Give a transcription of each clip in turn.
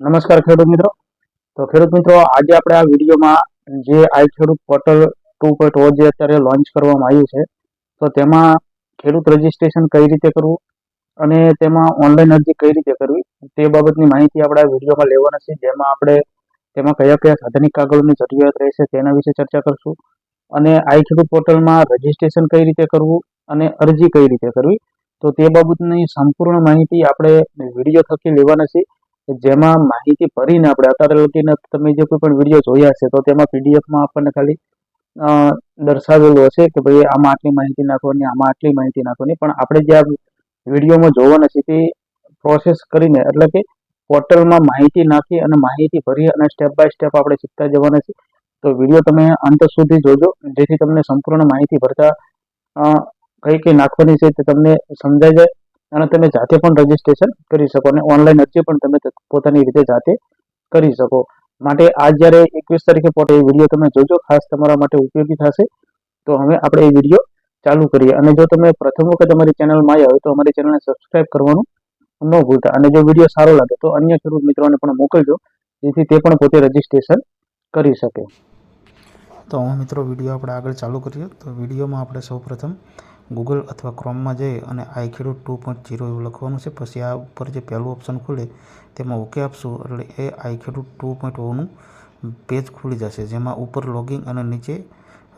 નમસ્કાર ખેડૂત મિત્રો. તો ખેડૂત મિત્રો, આજે આપણે આ વિડીયોમાં જે આઈ ખેડૂત પોર્ટલ ટુ પોઈન્ટ ઓ જે અત્યારે લોન્ચ કરવામાં આવ્યું છે, તો તેમાં ખેડૂત રજીસ્ટ્રેશન કઈ રીતે કરવું અને તેમાં ઓનલાઈન અરજી કઈ રીતે કરવી, તે બાબતની માહિતી આપણે આ વિડીયોમાં લેવાના છે, જેમાં આપણે તેમાં કયા કયા સાધનિક કાગળોની જરૂરિયાત રહેશે તેના વિશે ચર્ચા કરશું અને આઈ ખેડૂત પોર્ટલમાં રજીસ્ટ્રેશન કઈ રીતે કરવું અને અરજી કઈ રીતે કરવી, તો તે બાબતની સંપૂર્ણ માહિતી આપણે વીડિયો થકી લેવાના છે. કે જેમાં માહિતી ભરીને આપણે અત્યારે લગીને તમે જે કોઈ પણ વીડિયો જોયા છે, તો તેમાં પીડીએફમાં આપણને ખાલી દર્શાવેલું હશે કે ભાઈ આમાં આટલી માહિતી નાખવાની, આમાં આટલી માહિતી નાખવાની. પણ આપણે જે આ વિડીયોમાં જોવાના છે તે પ્રોસેસ કરીને, એટલે કે પોર્ટલમાં માહિતી નાખી અને માહિતી ભરી અને સ્ટેપ બાય સ્ટેપ આપણે શીખતા જવાના છે. તો વીડિયો તમે અંત સુધી જોજો, જેથી તમને સંપૂર્ણ માહિતી ભરતા કઈ કઈ નાખવાની છે તે તમને સમજાઈ જાય. અને તમે જાતે પણ રજીસ્ટ્રેશન કરી શકો અને ઓનલાઈન અરજી પણ તમે પોતાની રીતે જાતે કરી શકો. માટે આ જ્યારે એકવીસ તારીખે પોતે એ વીડિયો તમે જોજો, ખાસ તમારા માટે ઉપયોગી થશે, તો હવે આપણે એ વીડિયો ચાલુ કરીએ. અને જો તમે પ્રથમ વખત અમારી ચેનલમાં આવ્યા હોય તો અમારી ચેનલને સબસ્ક્રાઇબ કરવાનું ન ભૂલતા. અને જો વીડિયો સારો લાગે તો અન્ય ખેડૂત મિત્રોને પણ મોકલજો, જેથી તે પણ પોતે રજીસ્ટ્રેશન કરી શકે. તો હું મિત્રો વીડિયો આપણે આગળ ચાલુ કરીએ. તો વિડીયોમાં આપણે સૌપ્રથમ ગૂગલ અથવા ક્રોમમાં જઈ અને આઈ ટુ પોઈન્ટ જીરો એવું લખવાનું છે. પછી આ ઉપર જે પહેલું ઓપ્શન ખુલે, તેમાં ઓકે આપશું. એટલે એ આઈ ટુ પોઈન્ટ ઓનું પેજ ખુલી જશે, જેમાં ઉપર લોગિંગ અને નીચે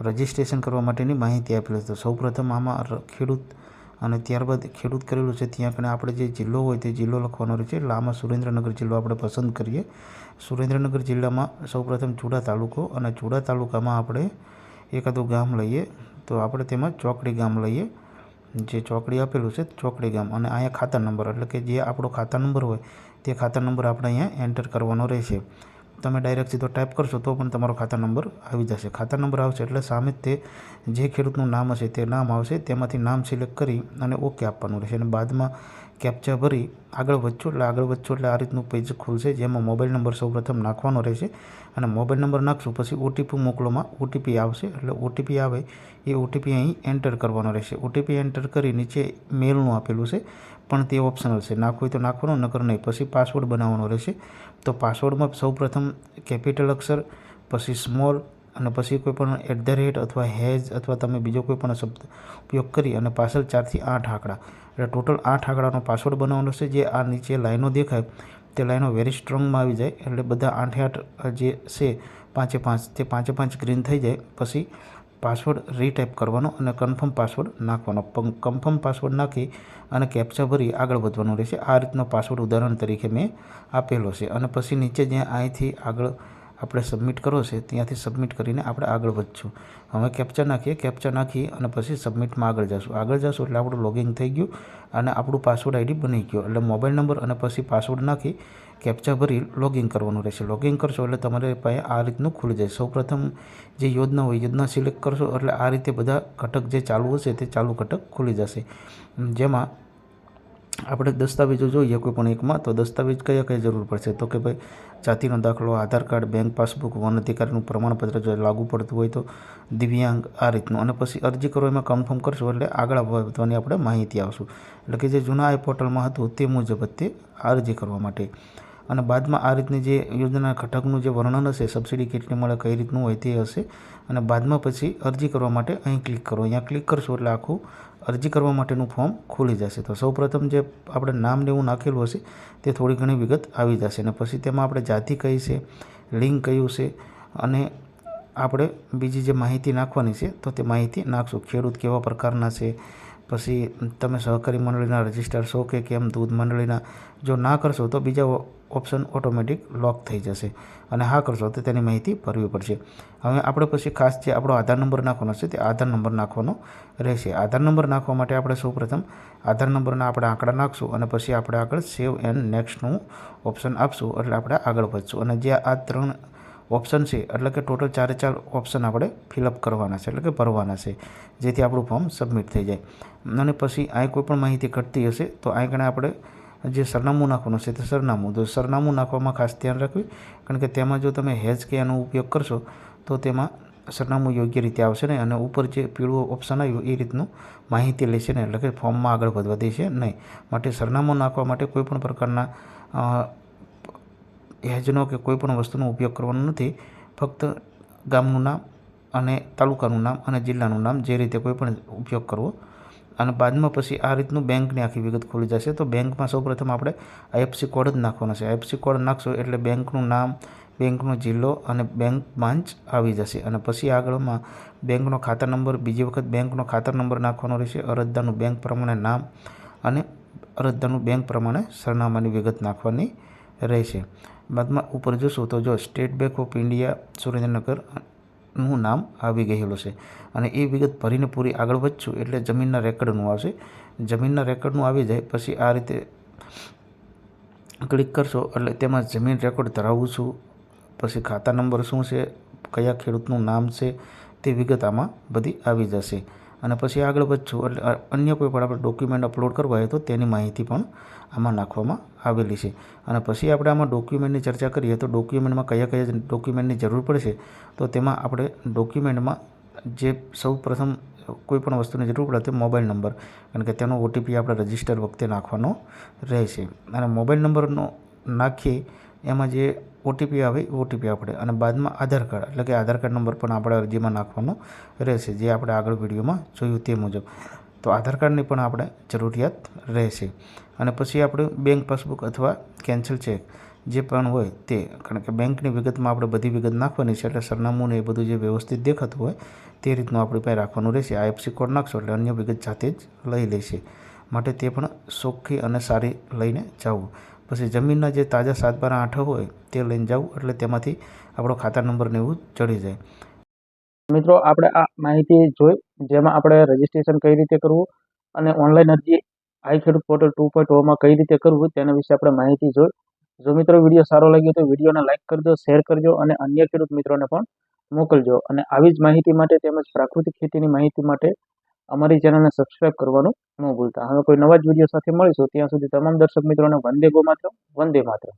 રજિસ્ટ્રેશન કરવા માટેની માહિતી આપેલી છે. તો સૌપ્રથમ આમાં ખેડૂત અને ત્યારબાદ ખેડૂત કરેલું છે. ત્યાં કણે આપણે જે જિલ્લો હોય તે જિલ્લો લખવાનો રહે છે. એટલે આમાં સુરેન્દ્રનગર જિલ્લો આપણે પસંદ કરીએ. સુરેન્દ્રનગર જિલ્લામાં સૌપ્રથમ ચુડા તાલુકો અને ચુડા તાલુકામાં આપણે એકાદું ગામ લઈએ. તો આપણે તેમાં ચોકડી ગામ લઈએ. જે ચોકડી આપેલું છે ચોકડી ગામ અને અહીંયા ખાતા નંબર, એટલે કે જે આપણો ખાતા નંબર હોય, તે ખાતા નંબર આપણે અહીંયા એન્ટર કરવાનો રહેશે. તમે ડાયરેક્ટ સીધો ટાઈપ કરશો તો પણ તમારો ખાતા નંબર આવી જશે. ખાતા નંબર આવશે એટલે સામે તે જે ખેડૂતનું નામ હશે તે નામ આવશે. તેમાંથી નામ સિલેક્ટ કરી અને ઓકે આપવાનું રહેશે. અને બાદમાં કેપ્ચા ભરી આગળ વધશો એટલે આગળ વધશો એટલે આ રીતનું પેજ ખુલશે, જેમાં મોબાઈલ નંબર સૌપ્રથમ નાખવાનો રહેશે. અને મોબાઈલ નંબર નાખશું પછી ઓટીપી મોકલોમાં ઓટીપી આવશે. એટલે ઓટીપી આવે એ ઓટીપી અહીં એન્ટર કરવાનો રહેશે. ઓટીપી એન્ટર કરી નીચે મેલનું આપેલું છે, પણ તે ઓપ્શનલ છે. નાખવું તો નાખવાનો, નકર નહીં. પછી પાસવર્ડ બનાવવાનો રહેશે. તો પાસવર્ડમાં સૌપ્રથમ કેપિટલ અક્ષર, પછી સ્મોલ અને પછી કોઈ પણ એટ ધ રેટ અથવા હેઝ અથવા તમે બીજો કોઈ પણ શબ્દ ઉપયોગ કરી અને પાછળ ચારથી આઠ આંકડા, એટલે ટોટલ આઠ આંકડાનો પાસવર્ડ બનાવવાનો છે, જે આ નીચે લાઈનો દેખાય, તે લાઈનો વેરી સ્ટ્રોંગમાં આવી જાય, એટલે બધા આઠે આઠ જે છે, પાંચે પાંચ, તે પાંચે પાંચ ગ્રીન થઈ જાય, પછી પાસવર્ડ રીટાઈપ કરવાનો અને કન્ફર્મ પાસવર્ડ નાખવાનો. કન્ફર્મ પાસવર્ડ નાખી અને કેપ્ચા ભરી આગળ વધવાનું રહેશે. આ રીતનો પાસવર્ડ ઉદાહરણ તરીકે મેં આપેલો છે. અને પછી નીચે જ્યાં અહીંથી આગળ આપણે સબમિટ કરો છે, ત્યાંથી સબમિટ કરીને આપણે આગળ વધશું. હવે કેપ્ચર નાખીએ કેપ્ચર નાખી અને પછી સબમિટમાં આગળ જશું. આગળ જશું એટલે આપણું લોગિંગ થઈ ગયું અને આપણું પાસવર્ડ આઈડી બની ગયો. એટલે મોબાઈલ નંબર અને પછી પાસવર્ડ નાખી કેપ્ચા ભરી લોગિન કરવાનું રહેશે. લોગિન કરશો એટલે તમારે પાસે આ રીતનું ખુલી જાય. સૌપ્રથમ જે યોજના હોય, યોજના સિલેક્ટ કરશો એટલે આ રીતે બધા ઘટક જે ચાલુ હશે તે ચાલુ ઘટક ખુલી જશે. જેમાં આપણે દસ્તાવેજો જોઈએ કોઈ પણ એકમાં, તો દસ્તાવેજ કયા કયા જરૂર પડશે? તો કે ભાઈ, જાતિનો દાખલો, આધાર કાર્ડ, બેંક પાસબુક, વન અધિકારીનું પ્રમાણપત્ર જો લાગુ પડતું હોય તો દિવ્યાંગ, આ રીતનું. અને પછી અરજી કરો, એમાં કન્ફર્મ કરશો, એટલે આગળ વધવાની આપણે માહિતી આવશું. એટલે કે જે જૂના આઈ પોર્ટલમાં હતું, તે મુજબ તે અરજી કરવા માટે અને બાદમાં આ રીતની જે યોજના ઘટકનું જે વર્ણન હશે સબસિડી કેટલી મળે, કઈ રીતનું હોય તે હશે. અને બાદમાં પછી અરજી કરવા માટે અહીં ક્લિક કરો. અહીંયા ક્લિક કરશો એટલે આખું અરજી કરવા માટેનું ફોર્મ ખુલી જશે. તો સૌપ્રથમ જે આપણે નામ ને એવું નાખેલું હશે, તે થોડી ઘણી વિગત આવી જશે. અને પછી તેમાં આપણે જાતિ કઈ છે લિંક કયું છે, અને આપણે બીજી જે માહિતી નાખવાની છે, તો તે માહિતી નાખશું. ખેડૂત કેવા પ્રકારના છે પછી તમે સહકારી મંડળીના રજિસ્ટર છો કે કેમ દૂધ મંડળીના? જો ના કરશો તો બીજા ઓપ્શન ઓટોમેટિક લોક થઈ જશે અને હા કરશો તો તેની માહિતી ભરવી પડશે. હવે આપણે પછી ખાસ જે આપણો આધાર નંબર નાખવાનો છે તે આધાર નંબર નાખવાનો રહેશે. આધાર નંબર નાખવા માટે આપણે સૌપ્રથમ આધાર નંબરના આપણે આંકડા નાખશું અને પછી આપણે આગળ સેવ એન્ડ નેક્સ્ટનું ઓપ્શન આપશું એટલે આપણે આગળ વધશું. અને જે આ ત્રણ ઓપ્શન છે. એટલે કે ટોટલ ચારે ચાર ઓપ્શન આપણે ફિલઅપ કરવાના છે. એટલે કે ભરવાના છે. જેથી આપણું ફોર્મ સબમિટ થઈ જાય. અને પછી અહીં કોઈ પણ માહિતી ઘટતી હશે, તો અહીં કણે આપણે જે સરનામું નાખવાનું છે તે સરનામું. તો સરનામું નાખવામાં ખાસ ધ્યાન રાખવી. કારણ કે તેમાં જો તમે હેજ કે આનો ઉપયોગ કરશો, તો તેમાં સરનામું યોગ્ય રીતે આવશે નહીં. અને ઉપર જે પીળું ઓપ્શન આવ્યું, એ રીતનું માહિતી લેશે ને એટલે કે ફોર્મમાં આગળ વધવા દેશે નહીં. માટે સરનામું નાખવા માટે કોઈપણ પ્રકારના હેજનો કે કોઈ પણ વસ્તુનો ઉપયોગ કરવાનો નથી. ફક્ત ગામનું નામ અને તાલુકાનું નામ અને જિલ્લાનું નામ જે રીતે કોઈ પણ ઉપયોગ કરવો. અને બાદમાં પછી આ રીતનું બેંકની આખી વિગત ખુલી જશે. તો બેંકમાં સૌપ્રથમ આપણે આઈએફસી કોડ જ નાખવાનો છે. આઈએફસી કોડ નાખશો એટલે બેંકનું નામ, બેંકનો જિલ્લો અને બેંક બ્રાન્ચ આવી જશે. અને પછી આગળમાં બેંકનો ખાતા નંબર, બીજી વખત બેંકનો ખાતા નંબર નાખવાનો રહેશે. અરજદારનું બેંક પ્રમાણે નામ અને અરજદારનું બેંક પ્રમાણે સરનામાની વિગત નાખવાની રહેશે. બાદમાં ઉપર જોશો તો જો સ્ટેટ બેંક ઓફ ઇન્ડિયા સુરેન્દ્રનગરનું નામ આવી ગયેલું છે. અને એ વિગત ભરીને પૂરી આગળ વધશું એટલે જમીનના રેકર્ડનું આવશે. જમીનના રેકર્ડનું આવી જાય પછી આ રીતે ક્લિક કરશો એટલે તેમાં જમીન રેકોર્ડ ધરાવું છું. પછી ખાતા નંબર શું છે, કયા ખેડૂતનું નામ છે, તે વિગત આમાં બધી આવી જશે. અને પછી આગળ વધશું. એટલે અન્ય કોઈ પણ આપણે ડોક્યુમેન્ટ અપલોડ કરવા હોય તો તેની માહિતી પણ આમાં નાખવામાં આવેલી છે. અને પછી આપણે આમાં ડોક્યુમેન્ટની ચર્ચા કરીએ તો ડોક્યુમેન્ટમાં કયા કયા ડોક્યુમેન્ટની જરૂર પડશે તો તેમાં આપણે ડોક્યુમેન્ટમાં જે સૌ પ્રથમ કોઈ પણ વસ્તુની જરૂર પડે તે મોબાઈલ નંબર, કારણ કે તેનો ઓટીપી આપણે રજિસ્ટર વખતે નાખવાનો રહેશે. અને મોબાઈલ નંબરનો નાખીએ, એમાં જે ઓટીપી આવે ઓટીપી આપણે અને બાદમાં આધાર કાર્ડ, એટલે કે આધાર કાર્ડ નંબર પણ આપણે અરજીમાં નાખવાનો રહેશે, જે આપણે આગળ વિડીયોમાં જોયું તે મુજબ. તો આધાર કાર્ડની પણ આપણે જરૂરિયાત રહેશે. અને પછી આપણે બેંક પાસબુક અથવા કેન્સલ ચેક જે પણ હોય તે, કારણ કે બેંકની વિગતમાં આપણે બધી વિગત નાખવાની છે, એટલે સરનામું ને એ બધું જે વ્યવસ્થિત દેખાતું હોય, તે રીતનું આપણી પાસે રાખવાનું રહેશે. આઈએફસી કોડ નાખશો એટલે અન્ય વિગત જાતે જ લઈ લેશે. માટે તે પણ સોખી અને સારી લઈને જવું પછી જમીનના જે તાજા સાત બારા આઠ હોય તે લઈને જવું એટલે તેમાંથી આપણો ખાતા નંબર ને એવું ચડી જાય. મિત્રો, આપણે આ માહિતી જોઈ, જેમાં આપણે રજીસ્ટ્રેશન કઈ રીતે કરવું અને ઓનલાઈન અરજી આઈ ખેડૂત પોર્ટલ ટુ પોઈન્ટ ઓમાં કઈ રીતે કરવું તેના વિશે આપણે માહિતી જોઈ. જો મિત્રો વીડિયો સારો લાગ્યો તો વિડીયોને લાઇક કરજો શેર કરજો અને અન્ય ખેડૂત મિત્રોને પણ મોકલજો. અને આવી જ માહિતી માટે તેમજ પ્રાકૃતિક ખેતીની માહિતી માટે અમારી ચેનલને સબસ્ક્રાઈબ કરવાનું ન ભૂલતા. હવે કોઈ નવા જ વીડિયો સાથે મળીશું. ત્યાં સુધી તમામ દર્શક મિત્રોને વંદે ગો માત્ર વંદે માત્ર